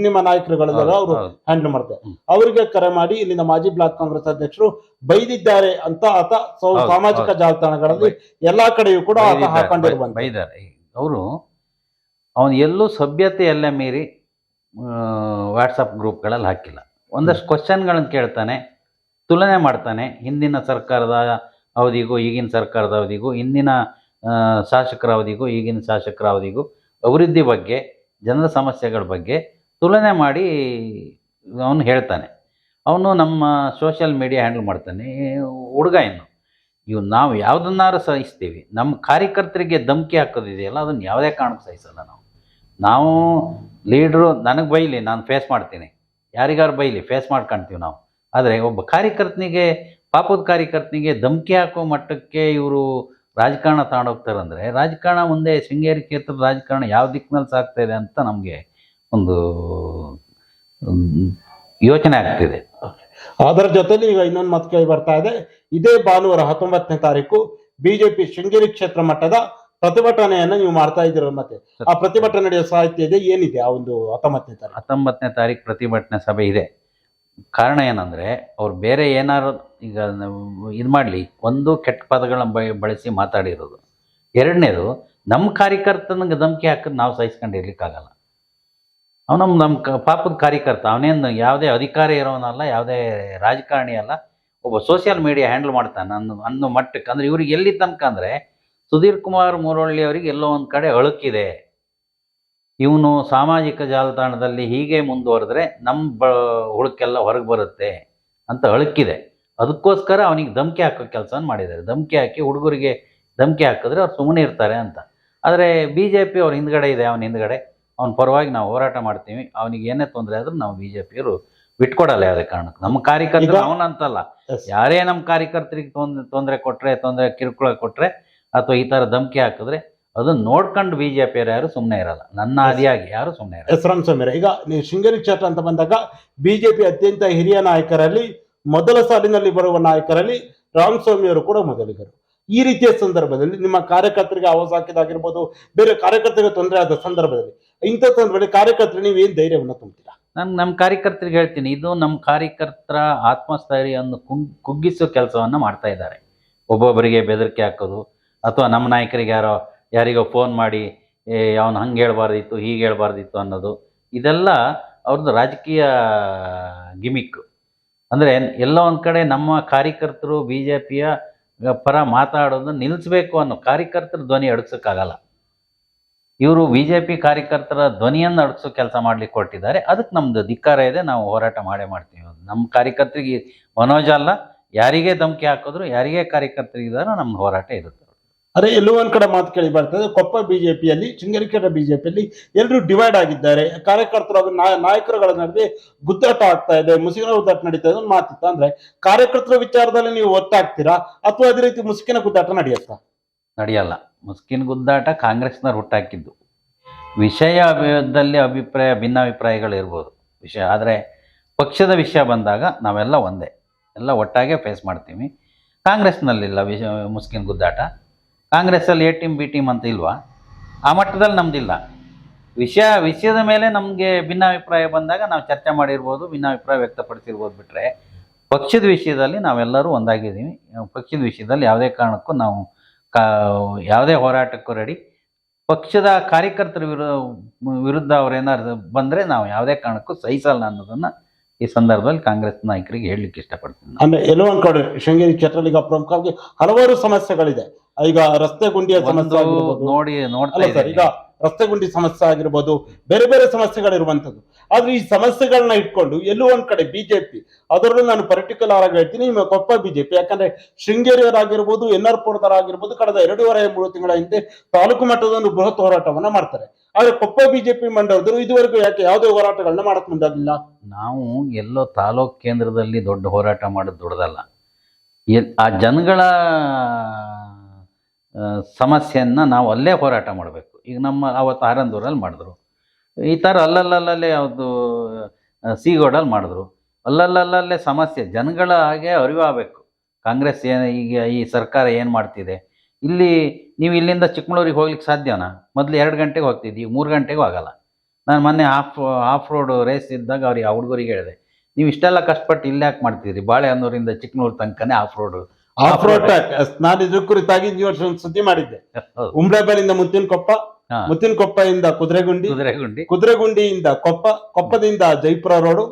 ನಿಮ್ಮ ನಾಯಕರುಗಳೆಲ್ಲ ಅವರು ಹ್ಯಾಂಡಲ್ ಮಾಡ್ತಾರೆ. ಅವರಿಗೆ ಕರೆ ಮಾಡಿ ಇಲ್ಲಿನ ಮಾಜಿ ಬ್ಲಾಕ್ ಕಾಂಗ್ರೆಸ್ ಅಧ್ಯಕ್ಷರು ಬೈದಿದ್ದಾರೆ ಅಂತ ಆತ ಸೊ- ಸಾಮಾಜಿಕ ಜಾಲತಾಣಗಳಲ್ಲಿ ಎಲ್ಲಾ ಕಡೆಯೂ ಕೂಡ ಆತ ಹಾಕೊಂಡಿರುವಂತ ಅವರು ಅವನು ಎಲ್ಲೂ ಸಭ್ಯತೆ ಎಲ್ಲ ಮೀರಿ ವಾಟ್ಸಪ್ ಗ್ರೂಪ್ಗಳಲ್ಲಿ ಹಾಕಿಲ್ಲ. ಒಂದಷ್ಟು ಕ್ವಶನ್ಗಳನ್ನು ಕೇಳ್ತಾನೆ, ತುಲನೆ ಮಾಡ್ತಾನೆ. ಹಿಂದಿನ ಸರ್ಕಾರದ ಅವಧಿಗೂ, ಈಗಿನ ಸರ್ಕಾರದ ಅವಧಿಗೂ, ಹಿಂದಿನ ಶಾಸಕರ ಅವಧಿಗೂ, ಈಗಿನ ಶಾಸಕರ ಅವಧಿಗೂ ಅಭಿವೃದ್ಧಿ ಬಗ್ಗೆ, ಜನರ ಸಮಸ್ಯೆಗಳ ಬಗ್ಗೆ ತುಲನೆ ಮಾಡಿ ಅವನು ಹೇಳ್ತಾನೆ. ಅವನು ನಮ್ಮ ಸೋಷಿಯಲ್ ಮೀಡಿಯಾ ಹ್ಯಾಂಡಲ್ ಮಾಡ್ತಾನೆ. ಹುಡುಗ ಇನ್ನು ಇವು ನಾವು ಯಾವುದನ್ನಾರು ಸಹಿಸ್ತೀವಿ. ನಮ್ಮ ಕಾರ್ಯಕರ್ತರಿಗೆ ಧಮಕಿ ಹಾಕೋದಿದೆಯಲ್ಲ, ಅದನ್ನು ಯಾವುದೇ ಕಾರಣಕ್ಕೂ ಸಹಿಸಲ್ಲ ನಾವು. ನಾವು ಲೀಡ್ರು ನನಗೆ ಬೈಲಿ, ನಾನು ಫೇಸ್ ಮಾಡ್ತೀನಿ. ಯಾರಿಗಾರು ಬೈಲಿ ಫೇಸ್ ಮಾಡ್ಕೊಳ್ತೀವಿ ನಾವು. ಆದರೆ ಒಬ್ಬ ಕಾರ್ಯಕರ್ತನಿಗೆ, ಪಾಪದ ಕಾರ್ಯಕರ್ತನಿಗೆ ಧಮಕಿ ಹಾಕೋ ಮಟ್ಟಕ್ಕೆ ಇವರು ರಾಜಕಾರಣ ತಗೊಂಡೋಗ್ತಾರಂದರೆ ರಾಜಕಾರಣ ಮುಂದೆ ಶೃಂಗೇರಿ ಕ್ಷೇತ್ರದ ರಾಜಕಾರಣ ಯಾವ ದಿಕ್ಕಿನಲ್ಲಿ ಸಾಗ್ತಾ ಇದೆ ಅಂತ ನಮಗೆ ಒಂದು ಯೋಚನೆ ಆಗ್ತಿದೆ. ಅದರ ಜೊತೆಲಿ ಈಗ ಇನ್ನೊಂದು ಮಾತು ಕೇಳಿ ಬರ್ತಾ ಇದೆ. ಇದೇ ಭಾನುವಾರ ಹತ್ತೊಂಬತ್ತನೇ ತಾರೀಕು ಬಿಜೆಪಿ ಶೃಂಗೇರಿ ಕ್ಷೇತ್ರ ಮಟ್ಟದ ಪ್ರತಿಭಟನೆಯನ್ನ ನೀವು ಮಾಡ್ತಾ ಇದ್ದೀರ ಮತ್ತೆ. ಆ ಪ್ರತಿಭಟನೆ ನಡೆಯೋ ಸಾಹಿತ್ಯ ಇದೆ ಏನಿದೆ? ಆ ಒಂದು ಹತ್ತೊಂಬತ್ತನೇ ತಾರೀಕು. ಹತ್ತೊಂಬತ್ತನೇ ತಾರೀಕು ಪ್ರತಿಭಟನೆ ಸಭೆ ಇದೆ. ಕಾರಣ ಏನಂದರೆ ಅವ್ರು ಬೇರೆ ಏನಾರು ಈಗ ಇದು ಮಾಡಲಿ ಒಂದು ಕೆಟ್ಟ ಪದಗಳನ್ನ ಬಳಸಿ ಮಾತಾಡಿರೋದು. ಎರಡನೇದು ನಮ್ಮ ಕಾರ್ಯಕರ್ತನಿಗೆ ಧಮಕಿ ಹಾಕೋದು ನಾವು ಸಹಿಸ್ಕೊಂಡಿರ್ಲಿಕ್ಕಾಗಲ್ಲ ಅವ್ನು ನಮ್ಮ ನಮ್ಮ ಕ ಪಾಪದ ಕಾರ್ಯಕರ್ತ ಅವನೇನು ಯಾವುದೇ ಅಧಿಕಾರ ಇರೋನಲ್ಲ ಯಾವುದೇ ರಾಜಕಾರಣಿ ಅಲ್ಲ ಒಬ್ಬ ಸೋಷಿಯಲ್ ಮೀಡಿಯಾ ಹ್ಯಾಂಡಲ್ ಮಾಡ್ತಾನೆ ಅನ್ನೋ ಅನ್ನೋ ಮಟ್ಟಕ್ಕೆ. ಅಂದರೆ ಇವ್ರಿಗೆ ಎಲ್ಲಿ ತನಕ ಅಂದರೆ ಸುಧೀರ್ ಕುಮಾರ್ ಮುರೊಳ್ಳಿ ಅವರಿಗೆ ಎಲ್ಲೋ ಒಂದು ಕಡೆ ಅಳುಕಿದೆ. ಇವನು ಸಾಮಾಜಿಕ ಜಾಲತಾಣದಲ್ಲಿ ಹೀಗೆ ಮುಂದುವರೆದ್ರೆ ನಮ್ಮ ಬ ಹುಳುಕೆಲ್ಲ ಹೊರಗೆ ಬರುತ್ತೆ ಅಂತ ಅಳುಕಿದೆ. ಅದಕ್ಕೋಸ್ಕರ ಅವನಿಗೆ ಧಮಕಿ ಹಾಕೋ ಕೆಲಸ ಮಾಡಿದ್ದಾರೆ. ಧಮಕಿ ಹಾಕಿ ಹುಡುಗರಿಗೆ ಧಮಕಿ ಹಾಕಿದ್ರೆ ಅವ್ರು ಸುಮ್ಮನೆ ಇರ್ತಾರೆ ಅಂತ. ಆದರೆ ಬಿ ಜೆ ಪಿ ಅವ್ರ ಹಿಂದ್ಗಡೆ ಇದೆ ಅವನ ಹಿಂದ್ಗಡೆ. ಅವನ ಪರವಾಗಿ ನಾವು ಹೋರಾಟ ಮಾಡ್ತೀವಿ. ಅವನಿಗೆ ಏನೇ ತೊಂದರೆ ಆದ್ರೂ ನಾವು ಬಿ ಜೆ ಪಿಯವರು ಬಿಟ್ಕೊಡಲ್ಲ ಯಾವುದೇ ಕಾರಣಕ್ಕೆ. ನಮ್ಮ ಕಾರ್ಯಕರ್ತರು ಅವನಂತಲ್ಲ. ಯಾರೇ ನಮ್ಮ ಕಾರ್ಯಕರ್ತರಿಗೆ ತೊಂದರೆ ತೊಂದರೆ ಕೊಟ್ಟರೆ ತೊಂದರೆ ಕಿರುಕುಳ ಕೊಟ್ಟರೆ ಅಥವಾ ಈ ಥರ ಧಮಕಿ ಹಾಕಿದ್ರೆ ಅದನ್ನ ನೋಡ್ಕೊಂಡು ಬಿ ಜೆ ಪಿಯವರು ಯಾರು ಸುಮ್ಮನೆ ಇರಲ್ಲ. ನನ್ನ ಆದಿಯಾಗಿ ಯಾರು ಸುಮ್ಮನೆ ಇರಲ್ಲ. ಎಸ್ ರಾಮ್ ಸ್ವಾಮಿ ಈಗ ನೀವು ಶೃಂಗೇರಿ ಕ್ಷೇತ್ರ ಅಂತ ಬಂದಾಗ ಬಿಜೆಪಿ ಅತ್ಯಂತ ಹಿರಿಯ ನಾಯಕರಲ್ಲಿ ಮೊದಲ ಸಾಲಿನಲ್ಲಿ ಬರುವ ನಾಯಕರಲ್ಲಿ ರಾಮಸ್ವಾಮಿ ಅವರು ಕೂಡ ಮೊದಲಿಗರು. ಈ ರೀತಿಯ ಸಂದರ್ಭದಲ್ಲಿ ನಿಮ್ಮ ಕಾರ್ಯಕರ್ತರಿಗೆ ಆವಾಜ್ ಹಾಕಿದಾಗಿರ್ಬೋದು ಬೇರೆ ಕಾರ್ಯಕರ್ತರಿಗೆ ತೊಂದರೆ ಆದ ಸಂದರ್ಭದಲ್ಲಿ ಇಂಥ ಸಂದರ್ಭದಲ್ಲಿ ಕಾರ್ಯಕರ್ತರು ನೀವು ಏನು ಧೈರ್ಯವನ್ನು ತುಂಬ್ತೀರಾ? ನಾನು ನಮ್ಮ ಕಾರ್ಯಕರ್ತರಿಗೆ ಹೇಳ್ತೀನಿ ಇದು ನಮ್ಮ ಕಾರ್ಯಕರ್ತರ ಆತ್ಮಸ್ಥೈರ್ಯವನ್ನು ಕುಗ್ ಕುಗ್ಗಿಸೋ ಕೆಲಸವನ್ನು ಮಾಡ್ತಾ ಇದ್ದಾರೆ. ಒಬ್ಬೊಬ್ಬರಿಗೆ ಬೆದರಿಕೆ ಹಾಕೋದು ಅಥವಾ ನಮ್ಮ ನಾಯಕರಿಗೆ ಯಾರೋ, ಯಾರಿಗೋ ಫೋನ್ ಮಾಡಿ ಅವನು ಹಂಗೆ ಹೇಳಬಾರ್ದಿತ್ತು, ಹೀಗೆ ಹೇಳ್ಬಾರ್ದಿತ್ತು ಅನ್ನೋದು. ಇದೆಲ್ಲ ಅವ್ರದ್ದು ರಾಜಕೀಯ ಗಿಮಿಕ್. ಅಂದರೆ ಎಲ್ಲ ಒಂದು ಕಡೆ ನಮ್ಮ ಕಾರ್ಯಕರ್ತರು ಬಿ ಜೆ ಪಿಯ ಪರ ಮಾತಾಡೋದು ನಿಲ್ಲಿಸ್ಬೇಕು ಅನ್ನೋ ಕಾರ್ಯಕರ್ತರ ಧ್ವನಿ ಅಡಗಿಸೋಕ್ಕಾಗಲ್ಲ. ಇವರು ಬಿ ಜೆ ಪಿ ಕಾರ್ಯಕರ್ತರ ಧ್ವನಿಯನ್ನು ಅಡಗಿಸೋ ಕೆಲಸ ಮಾಡ್ಲಿಕ್ಕೆ ಕೊಟ್ಟಿದ್ದಾರೆ ಅದಕ್ಕೆ ನಮ್ಮದು ಧಿಕ್ಕಾರ ಇದೆ. ನಾವು ಹೋರಾಟ ಮಾಡೇ ಮಾಡ್ತೀವಿ ನಮ್ಮ ಕಾರ್ಯಕರ್ತರಿಗೆ ಮನೋಜ ಅಲ್ಲ. ಯಾರಿಗೆ ಧಮಕಿ ಹಾಕಿದ್ರು, ಯಾರಿಗೆ ಕಾರ್ಯಕರ್ತರಿಗಿದಾರೋ ನಮ್ಮ ಹೋರಾಟ ಇರುತ್ತೆ. ಅರೆ, ಎಲ್ಲೋ ಒಂದ್ ಕಡೆ ಮಾತು ಕೇಳಿ ಬರ್ತದೆ. ಕೊಪ್ಪ ಬಿಜೆಪಿಯಲ್ಲಿ ಶೃಂಗೇರಿಕೆರೆ ಬಿಜೆಪಿಯಲ್ಲಿ ಎಲ್ಲರೂ ಡಿವೈಡ್ ಆಗಿದ್ದಾರೆ. ಕಾರ್ಯಕರ್ತರು ಅದು ನಾಯ- ನಾಯಕರುಗಳ ನಡುವೆ ಗುದ್ದಾಟ ಆಗ್ತಾ ಇದೆ. ಮುಸುಕಿನ ಗುದ್ದಾಟ ನಡೀತಾ ಇದೆ ಮಾತಿತ್ತು. ಅಂದ್ರೆ ಕಾರ್ಯಕರ್ತರ ವಿಚಾರದಲ್ಲಿ ನೀವು ಒತ್ತಾಗ್ತೀರಾ? ಅಥವಾ ಅದೇ ರೀತಿ ಮುಸುಕಿನ ಗುದ್ದಾಟ ನಡೆಯುತ್ತಾ? ನಡೆಯಲ್ಲ. ಮುಸ್ಕಿನ್ ಗುದ್ದಾಟ ಕಾಂಗ್ರೆಸ್ನವ್ರು ಹುಟ್ಟಾಕಿದ್ದು ವಿಷಯ ವಿಷಯದಲ್ಲಿ ಅಭಿಪ್ರಾಯ, ಭಿನ್ನಾಭಿಪ್ರಾಯಗಳು ಇರ್ಬೋದು. ವಿಷಯ ಆದರೆ ಪಕ್ಷದ ವಿಷಯ ಬಂದಾಗ ನಾವೆಲ್ಲ ಒಂದೇ. ಎಲ್ಲ ಒಟ್ಟಾಗೆ ಫೇಸ್ ಮಾಡ್ತೀವಿ. ಕಾಂಗ್ರೆಸ್ನಲ್ಲಿಲ್ಲ ವಿಷ, ಮುಸ್ಕಿನ್ ಗುದ್ದಾಟ. ಕಾಂಗ್ರೆಸ್ಸಲ್ಲಿ ಎ ಟೀಮ್, ಬಿ ಟೀಮ್ ಅಂತ ಇಲ್ವಾ? ಆ ಮಟ್ಟದಲ್ಲಿ ನಮ್ದಿಲ್ಲ. ವಿಷಯ, ವಿಷಯದ ಮೇಲೆ ನಮಗೆ ಭಿನ್ನಾಭಿಪ್ರಾಯ ಬಂದಾಗ ನಾವು ಚರ್ಚೆ ಮಾಡಿರ್ಬೋದು, ಭಿನ್ನಾಭಿಪ್ರಾಯ ವ್ಯಕ್ತಪಡಿಸಿರ್ಬೋದು ಬಿಟ್ಟರೆ ಪಕ್ಷದ ವಿಷಯದಲ್ಲಿ ನಾವೆಲ್ಲರೂ ಒಂದಾಗಿದ್ದೀವಿ. ಪಕ್ಷದ ವಿಷಯದಲ್ಲಿ ಯಾವುದೇ ಕಾರಣಕ್ಕೂ ನಾವು ಕಾ, ಯಾವುದೇ ಹೋರಾಟಕ್ಕೂ ರೆಡಿ. ಪಕ್ಷದ ಕಾರ್ಯಕರ್ತರ ವಿರು, ವಿರುದ್ಧ ಅವ್ರೇನಾದ್ರು ಬಂದರೆ ನಾವು ಯಾವುದೇ ಕಾರಣಕ್ಕೂ ಸಹಿಸಲ್ಲ ಅನ್ನೋದನ್ನು ಈ ಸಂದರ್ಭದಲ್ಲಿ ಕಾಂಗ್ರೆಸ್ ನಾಯಕರಿಗೆ ಹೇಳಲಿಕ್ಕೆ ಇಷ್ಟಪಡ್ತೀನಿ. ಅಂದ್ರೆ ಎಲ್ಲೋ ಒಂದ್ ಕಡೆ ಶೃಂಗೇರಿ ಕ್ಷೇತ್ರದಲ್ಲಿ ಈಗ ಪ್ರಮುಖವಾಗಿ ಹಲವಾರು ಸಮಸ್ಯೆಗಳಿದೆ. ಈಗ ರಸ್ತೆ ಗುಂಡಿಯ ಸಮಸ್ಯೆ ಆಗಿರ್ಬೋದು. ನೋಡಿ ನೋಡ್ತಾ ಅಲ್ಲ ಸರ್ ಇದ್ದೀನಿ. ಈಗ ರಸ್ತೆ ಗುಂಡಿ ಸಮಸ್ಯೆ ಆಗಿರ್ಬೋದು, ಬೇರೆ ಬೇರೆ ಸಮಸ್ಯೆಗಳಿರುವಂಥದ್ದು. ಆದ್ರೆ ಈ ಸಮಸ್ಯೆಗಳನ್ನ ಇಟ್ಕೊಂಡು ಎಲ್ಲೂ ಒಂದ್ ಕಡೆ ಬಿಜೆಪಿ, ಅದರಲ್ಲೂ ನಾನು ಪರ್ಟಿಕ್ಯುಲರ್ ಆಗಿ ಹೇಳ್ತೀನಿ, ನಿಮ್ಮ ಕೊಪ್ಪ ಬಿಜೆಪಿ. ಯಾಕಂದ್ರೆ ಶೃಂಗೇರಿಯವರಾಗಿರ್ಬೋದು, ಎನ್ ಆರ್ ಪುರದವರಾಗಿರ್ಬೋದು, ಕಳೆದ ಎರಡೂವರೆ ಮೂರು ತಿಂಗಳ ಹಿಂದೆ ತಾಲೂಕು ಮಟ್ಟದ ಒಂದು ಬೃಹತ್ ಹೋರಾಟವನ್ನ ಮಾಡ್ತಾರೆ. ಆದ್ರೆ ಕೊಪ್ಪ ಬಿಜೆಪಿ ಮಂಡಳಿದ್ರು ಇದುವರೆಗೂ ಯಾಕೆ ಯಾವುದೇ ಹೋರಾಟಗಳನ್ನ ಮಾಡಕ್ ಮುಂದಾಗಿಲ್ಲ ನಾವು ಎಲ್ಲೋ ತಾಲೂಕ್ ಕೇಂದ್ರದಲ್ಲಿ ದೊಡ್ಡ ಹೋರಾಟ ಮಾಡೋದು ದೊಡ್ಡದಲ್ಲ. ಆ ಜನಗಳ ಸಮಸ್ಯೆಯನ್ನ ನಾವು ಅಲ್ಲೇ ಹೋರಾಟ ಮಾಡಬೇಕು. ಈಗ ನಮ್ಮ ಅವತ್ತು ಆರಂದೂರಲ್ಲಿ ಮಾಡಿದ್ರು. ಈ ಥರ ಅಲ್ಲಲ್ಲಲ್ಲೇ ಯಾವುದು ಸೀಗೋಡಲ್ಲಿ ಮಾಡಿದ್ರು. ಅಲ್ಲಲ್ಲಲ್ಲೇ ಸಮಸ್ಯೆ, ಜನಗಳ ಹಾಗೆ ಅರಿವಾಗಬೇಕು. ಕಾಂಗ್ರೆಸ್ ಏನು ಈಗ ಈ ಸರ್ಕಾರ ಏನು ಮಾಡ್ತಿದೆ? ಇಲ್ಲಿ ನೀವು ಇಲ್ಲಿಂದ ಚಿಕ್ಕಮಗಳೂರಿಗೆ ಹೋಗ್ಲಿಕ್ಕೆ ಸಾಧ್ಯನಾ? ಮೊದಲು ಎರಡು ಗಂಟೆಗೆ ಹೋಗ್ತಿದ್ದೀವಿ ಮೂರು ಗಂಟೆಗೂ ಆಗಲ್ಲ. ನಾನು ಮೊನ್ನೆ ಆಫ್ ಆಫ್ ರೋಡ್ ರೇಸ್ ಇದ್ದಾಗ ಅವ್ರಿಗೆ ಆ ಹುಡುಗರಿಗೆ ಹೇಳಿದೆ, ನೀವು ಇಷ್ಟೆಲ್ಲ ಕಷ್ಟಪಟ್ಟು ಇಲ್ಲಿ ಯಾಕೆ ಮಾಡ್ತಿದ್ರಿ? ಬಾಳೆಹನ್ನೂರಿಂದ ಚಿಕ್ಕಮಗಳೂರು ತನಕನೇ ಆಫ್ ರೋಡ್ ಆಫ್ ರೋಡ್ ನಾನು ಇದ್ರ ಕುರಿತಾಗಿ ಈ ವರ್ಷ ಒಂದು ಸುದ್ದಿ ಮಾಡಿದ್ದೆ. ಉಂಬ್ಳೇಬೆಲಿಂದ ಮುತ್ತಿನಕೊಪ್ಪ ಹಾ. ಮುತ್ತಿನಕೊಪ್ಪದಿಂದ ಕುದುರೆಗುಂಡಿ ಕುದುರೆಗುಂಡಿ. ಕುದುರೆಗುಂಡಿಯಿಂದ ಕೊಪ್ಪ ಕೊಪ್ಪದಿಂದ ಜೈಪುರ ರೋಡು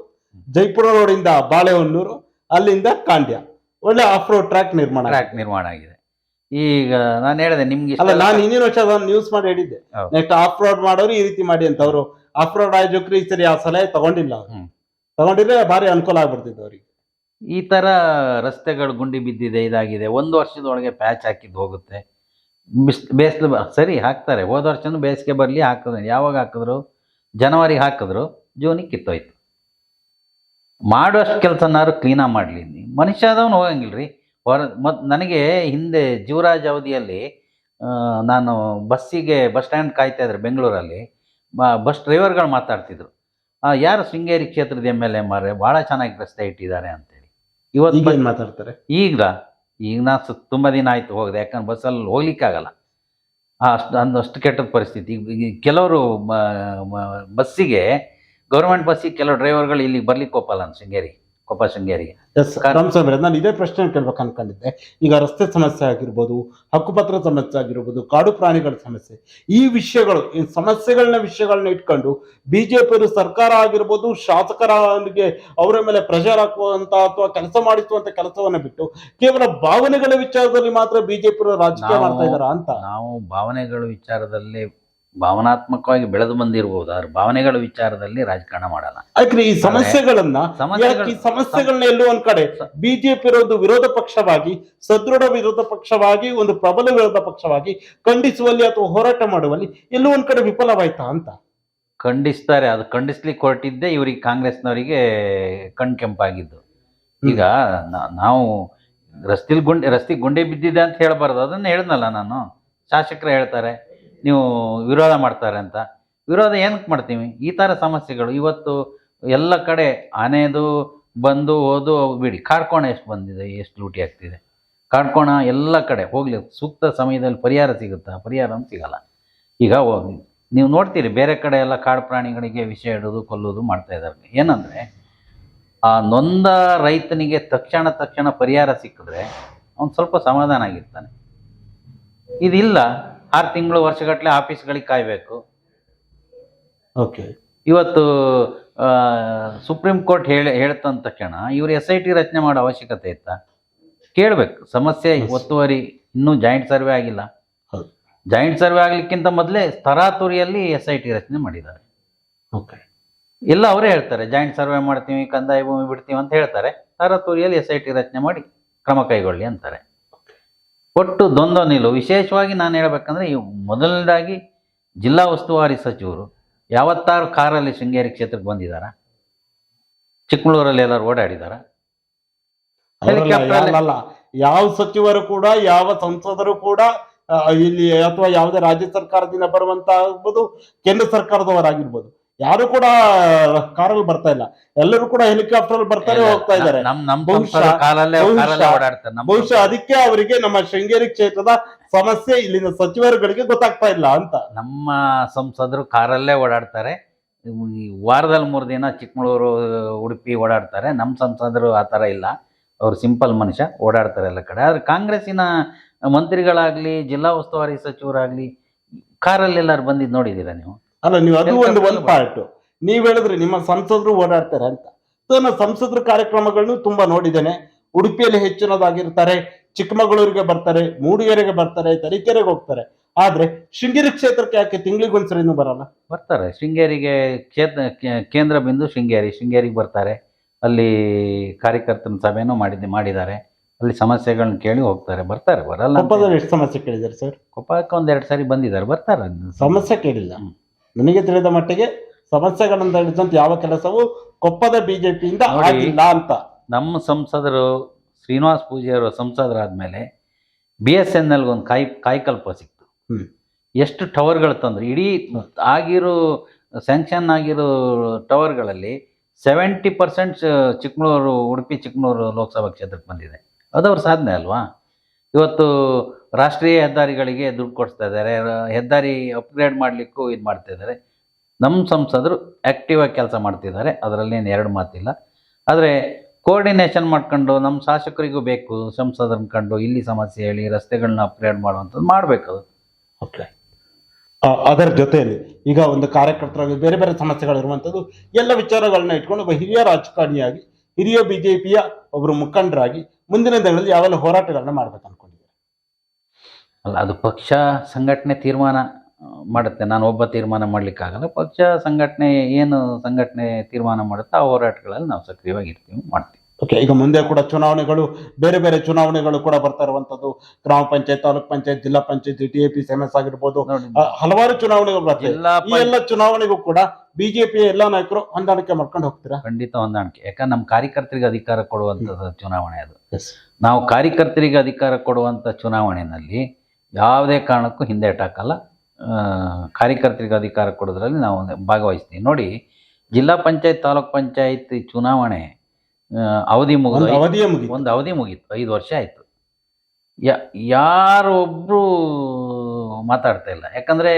ಜೈಪುರ ರೋಡಿಂದ ಬಾಳೆಹೊನ್ನೂರು ಅಲ್ಲಿಂದ ಕಾಂಡ್ಯ. ಒಳ್ಳೆ ಆಫ್ ರೋಡ್ ಟ್ರ್ಯಾಕ್ ನಿರ್ಮಾಣ ಟ್ರ್ಯಾಕ್ ನಿರ್ಮಾಣ ಆಗಿದೆ. ಈಗ ನಾನು ಹೇಳಿದೆ ನಿಮ್ಗೆ ಅಲ್ಲ ನಾನು ಹಿಂದಿನ ವರ್ಷ ಅದನ್ನು ನ್ಯೂಸ್ ಮಾಡಿ ಹೇಳಿದ್ದೆ. ನೆಕ್ಸ್ಟ್ ಆಫ್ ರೋಡ್ ಮಾಡೋರು ಈ ರೀತಿ ಮಾಡಿ ಅಂತ. ಅವರು ಆಫ್ ರೋಡ್ ಆಯೋಜಕರು ಈ ಸರಿ ಆ ಸಲಹೆ ತಗೊಂಡಿಲ್ಲ. ತಗೊಂಡಿದ್ರೆ ಭಾರಿ ಅನುಕೂಲ ಆಗ್ಬಿಡ್ತಿತ್ತು ಅವ್ರಿಗೆ. ಈ ಥರ ರಸ್ತೆಗಳು ಗುಂಡಿ ಬಿದ್ದಿದೆ, ಇದಾಗಿದೆ. ಒಂದು ವರ್ಷದೊಳಗೆ ಪ್ಯಾಚ್ ಹಾಕಿದ್ದು ಹೋಗುತ್ತೆ. ಬಿಸ್ ಬೇಸ್ಲು ಸರಿ, ಹಾಕ್ತಾರೆ. ಹೋದ ವರ್ಷನೂ ಬೇಸಿಗೆ ಬರಲಿ ಹಾಕಿದ್ರು ಯಾವಾಗ ಹಾಕಿದ್ರು? ಜನವರಿಗೆ ಹಾಕಿದ್ರು, ಜೂನಿಗೆ ಕಿತ್ತೋಯ್ತು. ಮಾಡೋಷ್ಟು ಕೆಲಸನಾರು ಕ್ಲೀನಾಗಿ ಮಾಡಲಿ. ಮನುಷ್ಯ ಆದವನು ಹೋಗಂಗಿಲ್ಲ ರೀ ಹೊರ ಮತ್ತು ನನಗೆ ಹಿಂದೆ ಜೀವರಾಜ್ ಅವಧಿಯಲ್ಲಿ ನಾನು ಬಸ್ಸಿಗೆ ಬಸ್ ಸ್ಟ್ಯಾಂಡ್ ಕಾಯ್ತಾ ಇದ್ರು ಬೆಂಗಳೂರಲ್ಲಿ. ಬಸ್ ಡ್ರೈವರ್ಗಳು ಮಾತಾಡ್ತಿದ್ರು. ಯಾರು ಶೃಂಗೇರಿ ಕ್ಷೇತ್ರದ ಎಂ ಎಲ್ ಎ ಮಾರೆ? ಭಾಳ ಚೆನ್ನಾಗಿ ರಸ್ತೆ ಇಟ್ಟಿದ್ದಾರೆ ಈಗ ಇವತ್ತು ಏನ್ ಮಾತಾಡ್ತಾರೆ? ಈಗ ಈಗ ನಾ ಸ ತುಂಬ ದಿನ ಆಯ್ತು ಹೋಗಿದೆ ಯಾಕಂದ್ರೆ ಬಸ್ಸಲ್ಲಿ ಹೋಗ್ಲಿಕ್ಕಾಗಲ್ಲ. ಅಷ್ಟು ಅಂದು ಅಷ್ಟು ಕೆಟ್ಟದ ಪರಿಸ್ಥಿತಿ. ಕೆಲವರು ಬಸ್ಸಿಗೆ ಗೌರ್ಮೆಂಟ್ ಬಸ್ಸಿಗೆ ಕೆಲವು ಡ್ರೈವರ್ಗಳು ಇಲ್ಲಿಗೆ ಬರ್ಲಿಕ್ಕೆ ಒಪ್ಪಲ್ಲ ಶೃಂಗೇರಿ ಕೊಪ್ಪ ಶೃಂಗೇರಿಗೆ. ನಾನು ಇದೇ ಪ್ರಶ್ನೆ ಕೇಳ್ಬೇಕು ಅನ್ಕೊಂಡಿದ್ದೆ. ಈಗ ರಸ್ತೆ ಸಮಸ್ಯೆ ಆಗಿರ್ಬೋದು ಹಕ್ಕುಪತ್ರ ಸಮಸ್ಯೆ ಆಗಿರ್ಬೋದು ಕಾಡು ಪ್ರಾಣಿಗಳ ಸಮಸ್ಯೆ ಈ ವಿಷಯಗಳು ಈ ಸಮಸ್ಯೆಗಳನ್ನ ವಿಷಯಗಳನ್ನ ಇಟ್ಕೊಂಡು ಬಿಜೆಪಿಯವರು ಸರ್ಕಾರ ಆಗಿರ್ಬೋದು ಶಾಸಕರಿಗೆ ಅವರ ಮೇಲೆ ಪ್ರೆಷರ್ ಹಾಕುವಂತ ಅಥವಾ ಕೆಲಸ ಮಾಡಿಸುವಂತ ಕೆಲಸವನ್ನ ಬಿಟ್ಟು ಕೇವಲ ಭಾವನೆಗಳ ವಿಚಾರದಲ್ಲಿ ಮಾತ್ರ ಬಿಜೆಪಿ ರಾಜಕೀಯ ಮಾಡ್ತಾ ಇದಾರ ಅಂತ? ನಾವು ಭಾವನೆಗಳ ವಿಚಾರದಲ್ಲಿ ಭಾವನಾತ್ಮಕವಾಗಿ ಬೆಳೆದು ಬಂದಿರಬಹುದು ಅವ್ರ ಭಾವನೆಗಳ ವಿಚಾರದಲ್ಲಿ ರಾಜಕಾರಣ ಮಾಡಲ್ಲ. ಯಾಕ್ರಿ ಈ ಸಮಸ್ಯೆಗಳನ್ನ ಈ ಸಮಸ್ಯೆಗಳನ್ನ ಎಲ್ಲೋ ಒಂದ್ ಕಡೆ ಬಿಜೆಪಿ ಇರೋದು ವಿರೋಧ ಪಕ್ಷವಾಗಿ ಸದೃಢ ವಿರೋಧ ಪಕ್ಷವಾಗಿ ಒಂದು ಪ್ರಬಲ ವಿರೋಧ ಪಕ್ಷವಾಗಿ ಖಂಡಿಸುವಲ್ಲಿ ಅಥವಾ ಹೋರಾಟ ಮಾಡುವಲ್ಲಿ ಎಲ್ಲೋ ಒಂದ್ ಕಡೆ ವಿಫಲವಾಯ್ತಾ ಅಂತ? ಖಂಡಿಸ್ತಾರೆ. ಅದು ಖಂಡಿಸ್ಲಿಕ್ಕೆ ಹೊರಟಿದ್ದೆ ಇವ್ರಿಗೆ ಕಾಂಗ್ರೆಸ್ನವರಿಗೆ ಕಣ್ ಕೆಂಪಾಗಿದ್ದು. ಈಗ ನಾವು ರಸ್ತೆಲಿ ಗುಂಡೆ ರಸ್ತೆ ಗುಂಡೆ ಬಿದ್ದಿದೆ ಅಂತ ಹೇಳ್ಬಾರ್ದು. ಅದನ್ನ ಹೇಳ್ದಲ್ಲ ನಾನು. ಶಾಸಕರು ಹೇಳ್ತಾರೆ. ನೀವು ವಿರೋಧ ಮಾಡ್ತಾರೆ ಅಂತ. ವಿರೋಧ ಏನಕ್ಕೆ ಮಾಡ್ತೀವಿ? ಈ ಥರ ಸಮಸ್ಯೆಗಳು ಇವತ್ತು ಎಲ್ಲ ಕಡೆ ಆನೆದು ಬಂದು, ಓದು, ಬಿಡಿ. ಕಾಡ್ಕೋಣ ಎಷ್ಟು ಬಂದಿದೆ? ಎಷ್ಟು ಲೂಟಿ ಆಗ್ತಿದೆ? ಕಾಡ್ಕೋಣ ಎಲ್ಲ ಕಡೆ ಹೋಗಲಿ. ಸೂಕ್ತ ಸಮಯದಲ್ಲಿ ಪರಿಹಾರ ಸಿಗುತ್ತಾ? ಪರಿಹಾರ ಸಿಗಲ್ಲ. ಈಗ ನೀವು ನೋಡ್ತೀರಿ, ಬೇರೆ ಕಡೆ ಎಲ್ಲ ಕಾಡು ಪ್ರಾಣಿಗಳಿಗೆ ವಿಷ ಇಡೋದು, ಕೊಲ್ಲೋದು ಮಾಡ್ತಾ ಇದ್ದಾರೆ. ಏನಂದರೆ, ಆ ನೊಂದ ರೈತನಿಗೆ ತಕ್ಷಣ ತಕ್ಷಣ ಪರಿಹಾರ ಸಿಕ್ಕಿದ್ರೆ ಅವ್ನು ಸ್ವಲ್ಪ ಸಮಾಧಾನ ಆಗಿರ್ತಾನೆ. ಇದಿಲ್ಲ. ಆರು ತಿಂಗಳು ವರ್ಷಗಟ್ಟಲೆ ಆಫೀಸ್ಗಳಿಗೆ ಕಾಯಬೇಕು. ಓಕೆ. ಇವತ್ತು ಸುಪ್ರೀಂ ಕೋರ್ಟ್ ಹೇಳಿ ಹೇಳ್ತಂದ ತಕ್ಷಣ ಇವರು ಎಸ್ ಐ ಟಿ ರಚನೆ ಮಾಡೋ ಅವಶ್ಯಕತೆ ಇತ್ತಾ? ಕೇಳ್ಬೇಕು. ಸಮಸ್ಯೆ. ಒತ್ತುವರಿ ಇನ್ನೂ ಜಾಯಿಂಟ್ ಸರ್ವೆ ಆಗಿಲ್ಲ. ಹೌದು. ಜಾಯಿಂಟ್ ಸರ್ವೆ ಆಗ್ಲಿಕ್ಕಿಂತ ಮೊದಲೇ ತರಾತುರಿಯಲ್ಲಿ ಎಸ್ ಐ ಟಿ ರಚನೆ ಮಾಡಿದ್ದಾರೆ. ಓಕೆ. ಎಲ್ಲ ಅವರೇ ಹೇಳ್ತಾರೆ ಜಾಯಿಂಟ್ ಸರ್ವೆ ಮಾಡ್ತೀವಿ ಕಂದಾಯ ಭೂಮಿ ಬಿಡ್ತೀವಿ ಅಂತ ಹೇಳ್ತಾರೆ. ತರಾತುರಿಯಲ್ಲಿ ಎಸ್ ಐ ಟಿ ರಚನೆ ಮಾಡಿ ಕ್ರಮ ಕೈಗೊಳ್ಳಿ ಅಂತಾರೆ. ಒಟ್ಟು ದ್ವಂದ್ವ ನಿಲುವು ವಿಶೇಷವಾಗಿ ನಾನು ಹೇಳಬೇಕಂದ್ರೆ ಈ ಮೊದಲನೇದಾಗಿ ಜಿಲ್ಲಾ ಉಸ್ತುವಾರಿ ಸಚಿವರು ಯಾವತ್ತಾರು ಕಾರಲ್ಲಿ ಶೃಂಗೇರಿ ಕ್ಷೇತ್ರಕ್ಕೆ ಬಂದಿದ್ದಾರಾ ಚಿಕ್ಕಮಗಳೂರಲ್ಲಿ ಎಲ್ಲರೂ ಓಡಾಡಿದಾರ. ಯಾವ ಸಚಿವರು ಕೂಡ ಯಾವ ಸಂಸದರು ಕೂಡ ಇಲ್ಲಿ ಅಥವಾ ಯಾವುದೇ ರಾಜ್ಯ ಸರ್ಕಾರದಿಂದ ಬರುವಂತ ಆಗ್ಬೋದು ಕೇಂದ್ರ ಸರ್ಕಾರದವರಾಗಿರ್ಬೋದು. ಯಾರು ಕೂಡ ಕಾರಲ್ಲಿ ಬರ್ತಾ ಇಲ್ಲ. ಎಲ್ಲರೂ ಕೂಡ ಹೆಲಿಕಾಪ್ಟರ್ ಅಲ್ಲಿ ಬರ್ತಾರೆ ಹೋಗ್ತಾ ಇದ್ದಾರೆ. ಬಹುಶಃ- ಕಾಲಲ್ಲೇ ಕಾರಲ್ಲೇ ಓಡಾಡ್ತಾರೆ ನಮ್ಮ ಬಹುಶಃ ಅದಕ್ಕೆ ಅವರಿಗೆ ನಮ್ಮ ಶೃಂಗೇರಿ ಕ್ಷೇತ್ರದ ಸಮಸ್ಯೆ ಇಲ್ಲಿನ ಸಚಿವರುಗಳಿಗೆ ಗೊತ್ತಾಗ್ತಾ ಇಲ್ಲ ಅಂತ. ನಮ್ಮ ಸಂಸದರು ಕಾರಲ್ಲೇ ಓಡಾಡ್ತಾರೆ. ಈ ವಾರದಲ್ಲಿ ಮೂರು ದಿನ ಚಿಕ್ಕಮಗಳೂರು ಉಡುಪಿ ಓಡಾಡ್ತಾರೆ. ನಮ್ಮ ಸಂಸದರು ಆ ಥರ ಇಲ್ಲ. ಅವ್ರು ಸಿಂಪಲ್ ಮನುಷ್ಯ ಓಡಾಡ್ತಾರೆ ಎಲ್ಲ ಕಡೆ. ಆದರೆ ಕಾಂಗ್ರೆಸ್ಸಿನ ಮಂತ್ರಿಗಳಾಗಲಿ ಜಿಲ್ಲಾ ಉಸ್ತುವಾರಿ ಸಚಿವರಾಗಲಿ ಕಾರಲ್ಲಿ ಎಲ್ಲರೂ ಬಂದಿದ್ದು ನೋಡಿದ್ದೀರಾ ನೀವು? ಅಲ್ಲ ನೀವು ಅದು ಒಂದು ಒಂದು ಪಾರ್ಟ್ ನೀವ್ ಹೇಳಿದ್ರೆ ನಿಮ್ಮ ಸಂಸದರು ಓಡಾಡ್ತಾರೆ ಅಂತ. ಸೊ ನಾನು ಸಂಸದರ ಕಾರ್ಯಕ್ರಮಗಳನ್ನು ತುಂಬಾ ನೋಡಿದ್ದೇನೆ. ಉಡುಪಿಯಲ್ಲಿ ಹೆಚ್ಚಿನದಾಗಿರ್ತಾರೆ ಚಿಕ್ಕಮಗಳೂರಿಗೆ ಬರ್ತಾರೆ ಮೂಡಿಗೆರೆಗೆ ಬರ್ತಾರೆ ತರೀಕೆರೆಗೆ ಹೋಗ್ತಾರೆ. ಆದ್ರೆ ಶೃಂಗೇರಿ ಕ್ಷೇತ್ರಕ್ಕೆ ಯಾಕೆ ತಿಂಗಳಿಗೊಂದ್ಸರಿನೂ ಬರಲ್ಲ? ಬರ್ತಾರೆ. ಶೃಂಗೇರಿಗೆ ಕ್ಷೇತ್ರ ಕೇಂದ್ರ ಬಿಂದು ಶೃಂಗೇರಿ. ಶೃಂಗೇರಿಗೆ ಬರ್ತಾರೆ. ಅಲ್ಲಿ ಕಾರ್ಯಕರ್ತನ ಸಭೆನೂ ಮಾಡಿದ್ದೆ ಮಾಡಿದ್ದಾರೆ. ಅಲ್ಲಿ ಸಮಸ್ಯೆಗಳನ್ನ ಕೇಳಿ ಹೋಗ್ತಾರೆ. ಬರ್ತಾರೆ. ಬರಲ್ಲ ಕೊಪ್ಪದಲ್ಲಿ ಎಷ್ಟು ಸಮಸ್ಯೆ ಕೇಳಿದ್ದಾರೆ ಸರ್? ಕೊಪ್ಪಕ್ಕೆ ಒಂದೆರಡು ಸಾರಿ ಬಂದಿದ್ದಾರೆ. ಬರ್ತಾರೆ. ಸಮಸ್ಯೆ ಕೇಳಿಲ್ಲ. ನನಗೆ ತಿಳಿದ ಮಟ್ಟಿಗೆ ಸಮಸ್ಯೆಗಳನ್ನು ತಿಳಿದಂತ ಯಾವ ಕೆಲಸವೂ ಕೊಪ್ಪದ ಬಿಜೆಪಿಯಿಂದ. ಆಗಿಲ್ಲ ಅಂತ ನಮ್ಮ ಸಂಸದರು ಶ್ರೀನಿವಾಸ್ ಪೂಜಾರಿ ಸಂಸದರಾದ್ಮೇಲೆ ಬಿ ಎಸ್ ಎನ್ ಎಲ್ಗೆ ಒಂದು ಕಾಯಿ ಕಾಯ್ಕಲ್ಪ ಸಿಕ್ತು. ಎಷ್ಟು ಟವರ್ಗಳು ತಂದ್ರು ಇಡೀ ಆಗಿರೋ ಸ್ಯಾಂಕ್ಷನ್ ಆಗಿರೋ ಟವರ್ಗಳಲ್ಲಿ ಸೆವೆಂಟಿ ಪರ್ಸೆಂಟ್ ಚಿಕ್ಕಮಗಳೂರು ಉಡುಪಿ ಚಿಕ್ಕಮಗಳೂರು ಲೋಕಸಭಾ ಕ್ಷೇತ್ರಕ್ಕೆ ಬಂದಿದೆ ಅದು ಅವ್ರ ಸಾಧನೆ ಅಲ್ವಾ ಇವತ್ತು ರಾಷ್ಟ್ರೀಯ ಹೆದ್ದಾರಿಗಳಿಗೆ ದುಡ್ಡು ಕೊಡಿಸ್ತಾ ಇದ್ದಾರೆ. ಹೆದ್ದಾರಿ ಅಪ್ಗ್ರೇಡ್ ಮಾಡಲಿಕ್ಕೂ ಇದು ಮಾಡ್ತಾ ಇದ್ದಾರೆ. ನಮ್ಮ ಸಂಸದರು ಆ್ಯಕ್ಟಿವ್ ಆಗಿ ಕೆಲಸ ಮಾಡ್ತಿದ್ದಾರೆ. ಅದರಲ್ಲೇನು ಎರಡು ಮಾತಿಲ್ಲ. ಆದರೆ ಕೋರ್ಡಿನೇಷನ್ ಮಾಡ್ಕೊಂಡು ನಮ್ಮ ಶಾಸಕರಿಗೂ ಬೇಕು ಸಂಸದರನ್ನ ಕಂಡು ಇಲ್ಲಿ ಸಮಸ್ಯೆ ಹೇಳಿ ರಸ್ತೆಗಳನ್ನ ಅಪ್ಗ್ರೇಡ್ ಮಾಡುವಂಥದ್ದು ಮಾಡಬೇಕು ಓಕೆ ಅದರ ಜೊತೆಯಲ್ಲಿ ಈಗ ಒಂದು ಕಾರ್ಯಕರ್ತರಾಗಿ ಬೇರೆ ಬೇರೆ ಸಮಸ್ಯೆಗಳಿರುವಂಥದ್ದು ಎಲ್ಲ ವಿಚಾರಗಳನ್ನ ಇಟ್ಕೊಂಡು ಒಬ್ಬ ಹಿರಿಯ ರಾಜಕಾರಣಿಯಾಗಿ, ಹಿರಿಯ ಬಿಜೆಪಿಯ ಒಬ್ಬರು ಮುಖಂಡರಾಗಿ ಮುಂದಿನ ದಿನಗಳಲ್ಲಿ ಯಾವೆಲ್ಲ ಹೋರಾಟಗಳನ್ನ ಮಾಡ್ಬೇಕು ಅಲ್ಲ ಅದು ಪಕ್ಷ ಸಂಘಟನೆ ತೀರ್ಮಾನ ಮಾಡುತ್ತೆ. ನಾನು ಒಬ್ಬ ತೀರ್ಮಾನ ಮಾಡಲಿಕ್ಕಾಗಲ್ಲ. ಪಕ್ಷ ಸಂಘಟನೆ ಏನು ಸಂಘಟನೆ ತೀರ್ಮಾನ ಮಾಡುತ್ತೆ ಆ ಹೋರಾಟಗಳಲ್ಲಿ ನಾವು ಸಕ್ರಿಯವಾಗಿರ್ತೀವಿ ಮಾಡ್ತೀವಿ. ಓಕೆ ಈಗ ಮುಂದೆ ಕೂಡ ಚುನಾವಣೆಗಳು ಬೇರೆ ಬೇರೆ ಚುನಾವಣೆಗಳು ಕೂಡ ಬರ್ತಾ ಇರುವಂತದ್ದು ಗ್ರಾಮ panchayat taluk panchayat zilla panchayat T A P S ಆಗಿರ್ಬೋದು. ಹಲವಾರು ಚುನಾವಣೆಗಳು ಬರ್ತವೆ ಈ ಎಲ್ಲ ಚುನಾವಣೆಗೂ ಕೂಡ ಬಿಜೆಪಿ ಎಲ್ಲ ನಾಯಕರು ಹೊಂದಾಣಿಕೆ ಮಾಡ್ಕೊಂಡು ಹೋಗ್ತೀರಾ? ಖಂಡಿತ ಹೊಂದಾಣಿಕೆ. ಯಾಕಂದ್ರೆ ನಮ್ಮ ಕಾರ್ಯಕರ್ತರಿಗೆ ಅಧಿಕಾರ ಕೊಡುವಂಥದ್ದು ಚುನಾವಣೆ ಅದು. ನಾವು ಕಾರ್ಯಕರ್ತರಿಗೆ ಅಧಿಕಾರ ಕೊಡುವಂಥ ಚುನಾವಣೆಯಲ್ಲಿ ಯಾವುದೇ ಕಾರಣಕ್ಕೂ ಹಿಂದೇಟಾಕಲ್ಲ ಆ, ಕಾರ್ಯಕರ್ತರಿಗೆ ಅಧಿಕಾರ ಕೊಡೋದ್ರಲ್ಲಿ ನಾವು ಭಾಗವಹಿಸ್ತೀವಿ. ನೋಡಿ ಜಿಲ್ಲಾ ಪಂಚಾಯತ್ ತಾಲೂಕ್ ಪಂಚಾಯತ್ ಚುನಾವಣೆ ಅವಧಿ ಮುಗಿದು ಒಂದು ಅವಧಿ ಮುಗೀತು. ಐದು ವರ್ಷ ಆಯಿತು. ಯಾರು ಯಾರೊಬ್ಬರು ಮಾತಾಡ್ತಾ ಇಲ್ಲ. ಯಾಕಂದರೆ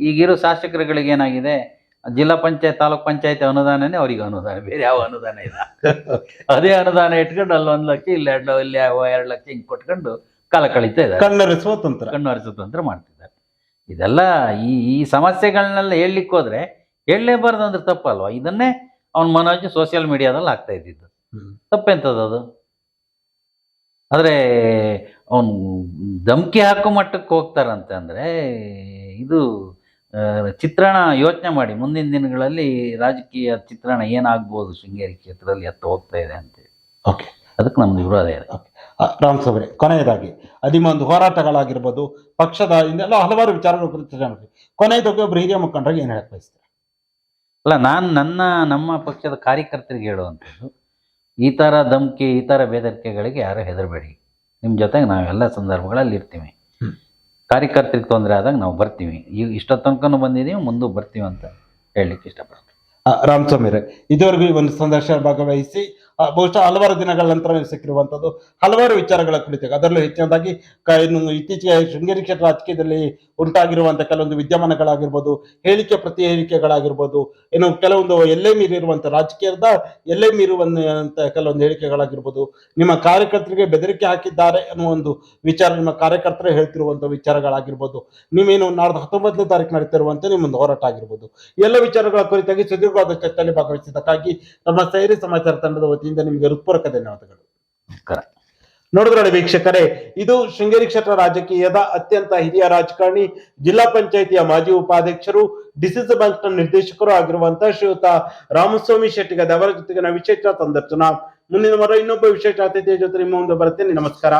ಈಗಿರೋ ಶಾಸಕರುಗಳಿಗೆ ಏನಾಗಿದೆ? ಜಿಲ್ಲಾ ಪಂಚಾಯತ್ ತಾಲೂಕ್ ಪಂಚಾಯತ್ ಅನುದಾನನೇ ಅವರಿಗೆ ಅನುದಾನ. ಬೇರೆ ಯಾವ ಅನುದಾನ ಇಲ್ಲ. <laughs> ಅದೇ ಅನುದಾನ ಇಟ್ಕೊಂಡು ಅಲ್ಲಿ ಒಂದು ಲಕ್ಷ ಇಲ್ಲಿ ಎರಡು ಇಲ್ಲಿ ಎರಡು ಲಕ್ಷ ಹಿಂಗೆ ಕೊಟ್ಕೊಂಡು ಕಾಲ ಕಳೀತಾ ಇದ್ದಾರೆ. ಕಣ್ಣರಿಸುವ ತಂತ್ರ. ಕಣ್ಣು ಹರಿಸುತ್ತಂತ್ರ ಮಾಡ್ತಿದ್ದಾರೆ. ಇದೆಲ್ಲ ಈ ಈ ಸಮಸ್ಯೆಗಳನ್ನೆಲ್ಲ ಹೇಳಲಿಕ್ಕೆ ಹೋದ್ರೆ ಹೇಳಲೇಬಾರ್ದು ಅಂದ್ರೆ ತಪ್ಪಲ್ವಾ? ಇದನ್ನೇ ಅವ್ನ ಮನೋಜ್ ಸೋಷಿಯಲ್ ಮೀಡಿಯಾದಲ್ಲಿ ಆಗ್ತಾ ಇದ್ದಿದ್ದು. ತಪ್ಪೆಂಥದ್ದು ಅದು? ಆದರೆ ಅವನು ಧಮ್ಕಿ ಹಾಕೋ ಮಟ್ಟಕ್ಕೆ ಹೋಗ್ತಾರಂತೆ ಅಂದರೆ ಇದು ಚಿತ್ರಣ ಯೋಚನೆ ಮಾಡಿ. ಮುಂದಿನ ದಿನಗಳಲ್ಲಿ ರಾಜಕೀಯ ಚಿತ್ರಣ ಏನಾಗ್ಬೋದು ಶೃಂಗೇರಿ ಕ್ಷೇತ್ರದಲ್ಲಿ ಎತ್ತ ಹೋಗ್ತಾ ಇದೆ ಅಂತೇಳಿ. ಓಕೆ ಅದಕ್ಕೆ ನಮ್ದು ವಿರೋಧ ಇದೆ. ರಾಮ್ ಕೊನೆಯದಾಗಿ ಅದಿಮ ಒಂದು ಹೋರಾಟಗಳಾಗಿರ್ಬೋದು ಪಕ್ಷದ ಇನ್ನೆಲ್ಲ ಹಲವಾರು ವಿಚಾರಗಳು ಕುರಿತು ಕೊನೆಯದಾಗಿ ಒಬ್ಬರು ಹಿರಿಯ ಮುಖಂಡರಿಗೆ ಏನು ಹೇಳಕ್ ಬಯಸ್ತಾರೆ? ಅಲ್ಲ ನಾನು ನನ್ನ ನಮ್ಮ ಪಕ್ಷದ ಕಾರ್ಯಕರ್ತರಿಗೆ ಹೇಳುವಂಥದ್ದು ಈ ಥರ ಧಮ್ಕಿ ಈ ಥರ ಬೆದರಿಕೆಗಳಿಗೆ ಯಾರು ಹೆದರಬೇಡಿ. ನಿಮ್ಮ ಜೊತೆಗೆ ನಾವೆಲ್ಲ ಸಂದರ್ಭಗಳಲ್ಲಿ ಇರ್ತೀವಿ. ಕಾರ್ಯಕರ್ತರಿಗೆ ತೊಂದರೆ ಆದಾಗ ನಾವು ಬರ್ತೀವಿ. ಈಗ ಇಷ್ಟ ತನಕನೂ ಬಂದಿದ್ದೀವಿ ಮುಂದೆ ಬರ್ತೀವಿ ಅಂತ ಹೇಳಲಿಕ್ಕೆ ಇಷ್ಟಪಡ್ತೀನಿ. ಆ, ರಾಮ್ ಸ್ವಾಮಿರೆ ಇದುವರೆಗೂ ಈ ಒಂದು ಸಂದರ್ಶನ ಭಾಗವಹಿಸಿ ಬಹುಶಃ ಹಲವಾರು ದಿನಗಳ ನಂತರ ಸಿಕ್ಕಿರುವಂತದ್ದು. ಹಲವಾರು ವಿಚಾರಗಳ ಕುರಿತಾಗಿ ಅದರಲ್ಲೂ ಹೆಚ್ಚಿನದಾಗಿ ಇನ್ನು ಇತ್ತೀಚೆಗೆ ಶೃಂಗೇರಿ ಕ್ಷೇತ್ರ ರಾಜಕೀಯದಲ್ಲಿ ಉಂಟಾಗಿರುವಂತಹ ಕೆಲವೊಂದು ವಿದ್ಯಮಾನಗಳಾಗಿರ್ಬೋದು, ಹೇಳಿಕೆ ಪ್ರತಿ ಹೇಳಿಕೆಗಳಾಗಿರ್ಬೋದು ಏನು ಕೆಲವೊಂದು ಎಲ್ಲೇ ಮೀರಿರುವಂಥ ರಾಜಕೀಯದ ಎಲ್ಲೇ ಮೀರುವಂಥ ಕೆಲವೊಂದು ಹೇಳಿಕೆಗಳಾಗಿರ್ಬೋದು, ನಿಮ್ಮ ಕಾರ್ಯಕರ್ತರಿಗೆ ಬೆದರಿಕೆ ಹಾಕಿದ್ದಾರೆ ಅನ್ನುವ ಒಂದು ವಿಚಾರ ನಿಮ್ಮ ಕಾರ್ಯಕರ್ತರೇ ಹೇಳ್ತಿರುವಂಥ ವಿಚಾರಗಳಾಗಿರ್ಬೋದು, ನೀವೇನು ನಾಡ್ದು ಹತ್ತೊಂಬತ್ತನೇ ತಾರೀಕು ನಡೀತಿರುವಂತೆ ನಿಮ್ಮೊಂದು ಹೋರಾಟ ಆಗಿರ್ಬೋದು. ಎಲ್ಲ ವಿಚಾರಗಳ ಕುರಿತಾಗಿ ಸುದೀರ್ಘವಾದ ಚರ್ಚೆಯಲ್ಲಿ ಭಾಗವಹಿಸಿದ್ದಕ್ಕಾಗಿ ನಮ್ಮ ಸೈರಿ ಸಮಾಚಾರ ತಂಡದ ವತಿಯಿಂದ ನಿಮಗೆ ಹೃತ್ಪೂರ್ವಕ ಧನ್ಯವಾದಗಳು. ನಮಸ್ಕಾರ. ನೋಡಿದ್ರಲ್ಲ ವೀಕ್ಷಕರೇ ಇದು ಶೃಂಗೇರಿ ಕ್ಷೇತ್ರ ರಾಜಕೀಯದ ಅತ್ಯಂತ ಹಿರಿಯ ರಾಜಕಾರಣಿ ಜಿಲ್ಲಾ ಪಂಚಾಯಿತಿಯ ಮಾಜಿ ಉಪಾಧ್ಯಕ್ಷರು ಡಿಸಿಸ್ ಬ್ಯಾಂಕ್ನ ನಿರ್ದೇಶಕರು ಆಗಿರುವಂತಹ ಶ್ರೀಯುತ ರಾಮಸ್ವಾಮಿ ಶೆಟ್ಟಿಗದ ಅವರ ಜೊತೆಗಿನ ವಿಶೇಷ ಸಂದರ್ಶನ ಮುಂದಿನ ವಾರ ಇನ್ನೊಬ್ಬ ವಿಶೇಷ ಅತಿಥಿಯ ಜೊತೆ ನಿಮ್ಮ ಮುಂದೆ ಬರುತ್ತೇನೆ. ನಮಸ್ಕಾರ.